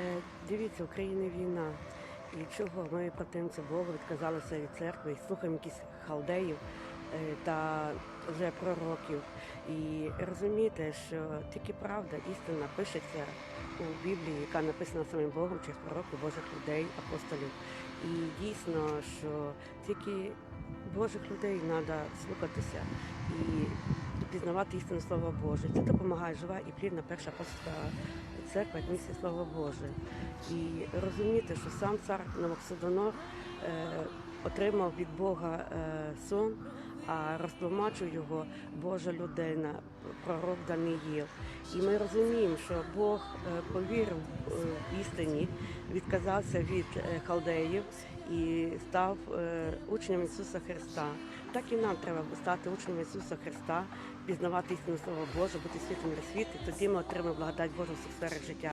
Е, Дивіться, в війна. І чого ми противимося Богу, відказалися від церкви, слухаємо якісь халдеїв е, та вже пророків. І розумієте, що тільки правда, істина пишеться у Біблії, яка написана самим Богом через пророків Божих людей, апостолів. І дійсно, що тільки Божих людей треба слухатися і пізнавати істинне Слово Боже. Це допомагає жива і плідна перша апостольська церква, як місце Слово Боже. І розуміти, що сам цар Новоксодонор е, отримав від Бога е, сон, а розтлумачив його Божа людина, пророк Даниїл. І ми розуміємо, що Бог е, повірив в істині, відказався від халдеїв і став е, учнем Ісуса Христа. Так і нам треба стати учнем Ісуса Христа, пізнавати істину Слова Боже, бути світом для світу. Тоді ми отримаємо благодать Божу в сферах життя.